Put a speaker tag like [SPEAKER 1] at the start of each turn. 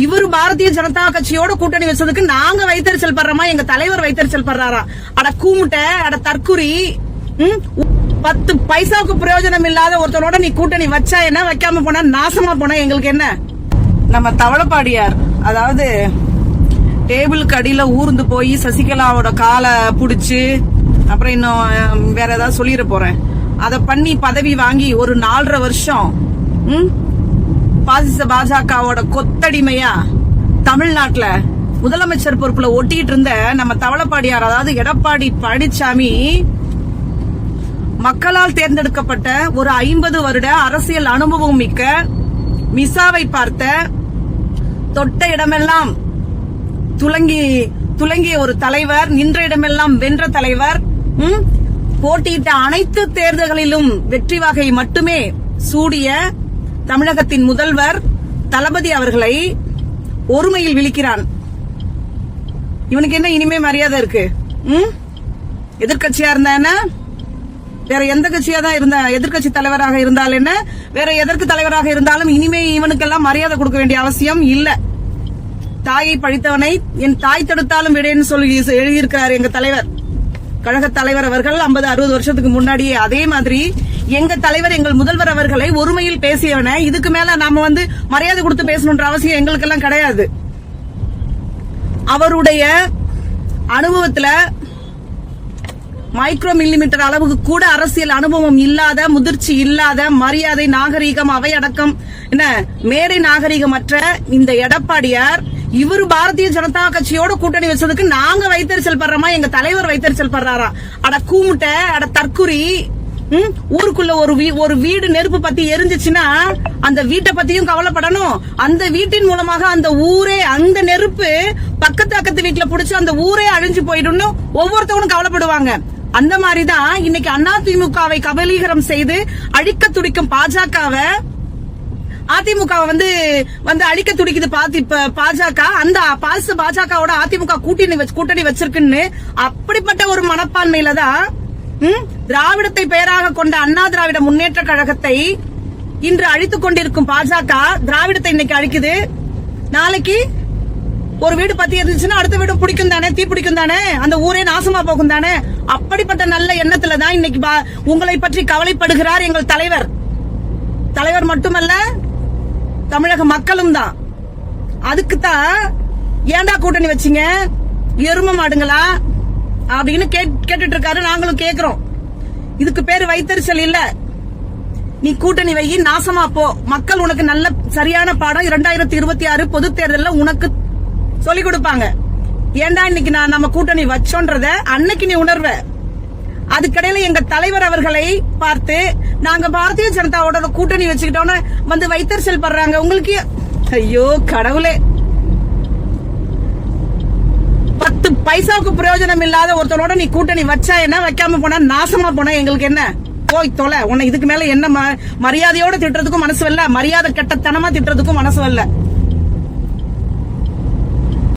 [SPEAKER 1] இவர் பாரதிய ஜனதா கட்சியோட கூட்டணி வச்சதுக்கு நாங்க வைத்தறிச்சல் படுறோமா? எங்க தலைவர் வைத்தறிச்சல் படுறாரா? அட கூமுட்ட அட தற்குறி ம்? பத்து பைசாவுக்கு பிரயோஜனம் இல்லாத ஒருத்தரோட நீ கூட்டணி வச்சா என்ன? வைக்காம போனா நாசமா போனா எங்களுக்கு என்ன? நம்ம தவளப்பாடியார் அதாவது டேபிள் கடியில ஊர்ந்து போய் சசிகலாவோட காலை புடிச்சு அப்புறம் இன்னும் வேற ஏதாவது சொல்லிட போறேன். அதை பண்ணி பதவி வாங்கி ஒரு நாலரை வருஷம் ம்? பாசிச பாஜகவோட கொத்தடிமையா தமிழ்நாட்டுல முதலமைச்சர் பொறுப்புல ஒட்டிட்டு இருந்த நம்ம தவளப்பாடியார் அதாவது எடப்பாடி பழனிசாமி மக்களால் தேர்ந்தெடுக்கப்பட்ட ஒரு ஐம்பது வருட அரசியல் அனுபவம் மிக்க மிசாவை பார்த்த தொட்ட இடமெல்லாம் துலங்கி துலங்கிய ஒரு தலைவர் நின்ற இடமெல்லாம் வென்ற தலைவர் ம்? போட்டியிட்ட அனைத்து தேர்தல்களிலும் வெற்றி வகை மட்டுமே சூடிய தமிழகத்தின் முதல்வர் தளபதி அவர்களை ஒருமையில் விழிக்கிறான். இவனுக்கு என்ன இனிமே மரியாதை இருக்கு? ம்? எதிர்க்கட்சியா இருந்தா என்ன? வேற எந்த கட்சியா தான் இருந்தா எதிர்க்கட்சி தலைவராக இருந்தால் என்ன? வேற எதற்கு தலைவராக இருந்தாலும் இனிமே இவனுக்கெல்லாம் மரியாதை கொடுக்க வேண்டிய அவசியம் இல்ல. தாயை பழித்தவனை என் தாய் தடுத்தாலும் விடேன்னு சொல்லி எழுதியிருக்கிறார் எங்க தலைவர். கழக தலைவர் அவர்கள் 50 அறுபது வருஷத்துக்கு முன்னாடியே அதே மாதிரி எங்க தலைவர் எங்கள் முதல்வர் அவர்களை ஒருமையில் பேசியவன இதுக்கு மேல நாம வந்து மரியாதை கொடுத்து பேசணுன்ற அவசியம் எங்களுக்கெல்லாம் கிடையாது. அவருடைய அனுபவத்துல மைக்ரோ மில்லிமீட்டர் அளவுக்கு கூட அரசியல் அனுபவம் இல்லாத முதிர்ச்சி இல்லாத மரியாதை நாகரீகம் அவையடக்கம் என்ன மேடை நாகரீகமற்ற இந்த எடப்பாடியார் இவரு பாரதிய ஜனதா கட்சியோட கூட்டணி வச்சதுக்கு நாங்க வைத்தறிச்சல் படுறோமா? எங்க தலைவர் வைத்தறிச்சல் படுறாரா? அட கூமுட்ட அட தற்குறி ஊருக்குள்ள ஒரு வீ- ஒரு வீடு நெருப்பு பத்தி எரிஞ்சிச்சுன்னா அந்த வீட்டை பத்தியும் கவலைப்படணும். அந்த வீட்டின் மூலமாக அந்த ஊரே அந்த நெருப்பு பக்கத்து அக்கத்து வீட்டுல புடிச்சு அந்த ஊரே அழிஞ்சு போயிடும்னு ஒவ்வொருத்தவனும் கவலைப்படுவாங்க. அந்த மாதிரிதான் இன்னைக்கு அதிமுகவை கபலீகரம் செய்து அழிக்க துடிக்கும் பாஜகவை அதிமுக வந்து வந்து அழிக்க துடிக்குது பாத்தி பாஜக. அந்த பாச பாஜகவோட அதிமுக கூட்டணி வச்சு கூட்டணி வச்சிருக்குன்னு அப்படிப்பட்ட ஒரு மனப்பான்மையில தான் ம், திராவிடத்தை பெயராக கொண்ட அண்ணா திராவிட முன்னேற்ற கழகத்தை இன்று அழித்துக் கொண்டிருக்கும் பாஜக திராவிடத்தை இன்னைக்கு அழிக்குது. நாளைக்கு ஒரு வீடு பத்தி இருந்துச்சுன்னா அடுத்த வீடு பிடிக்கும் தானே தீ பிடிக்கும் தானே அந்த ஊரே நாசமா போகும் தானே. அப்படிப்பட்ட நல்ல எண்ணத்துல தான் இன்னைக்கு பா- உங்களை பற்றி கவலைப்படுகிறார் எங்கள் தலைவர். தலைவர் மட்டுமல்ல தமிழக மக்களும் தான். அதுக்கு தான் ஏண்டா கூட்டணி வச்சீங்க? எரும மாடுங்களா? அப்படின்னு கேட்- கேட்டுட்டு இருக்காரு நாங்களும் கேக்குறோம். இதுக்கு பேரு வைத்தறிச்சல் இல்ல. நீ கூட்டணி வை நாசமா போ. மக்கள் உனக்கு நல்ல சரியான பாடம் இரண்டாயிரத்தி இருபத்தி ஆறு பொது தேர்தலில் உனக்கு சொல்லிக் கொடுப்பாங்க. ஏண்டா இன்னைக்கு நான் நம்ம கூட்டணி வச்சோன்றத அன்னைக்கு நீ உணர்வ. அதுக்கடையில எங்க தலைவர் அவர்களை பார்த்து நாங்க பாரதிய ஜனதாவோட கூட்டணி வச்சுக்கிட்டோன்னு வந்து வைத்தறிச்சல் படுறாங்க. உங்களுக்கு ஐயோ கடவுளே. பத்து பைசாவுக்கு பிரயோஜனம் இல்லாத ஒருத்தரோட நீ கூட்டணி வச்சா என்ன? வைக்காம போனா நாசமா போனா எங்களுக்கு என்ன? போய் தொலை. உன்னை இதுக்கு மேல என்ன ம- மரியாதையோட திட்டுறதுக்கும் மனசு வரல. மரியாதை கெட்டத்தனமா திட்டுறதுக்கும் மனசு வரல.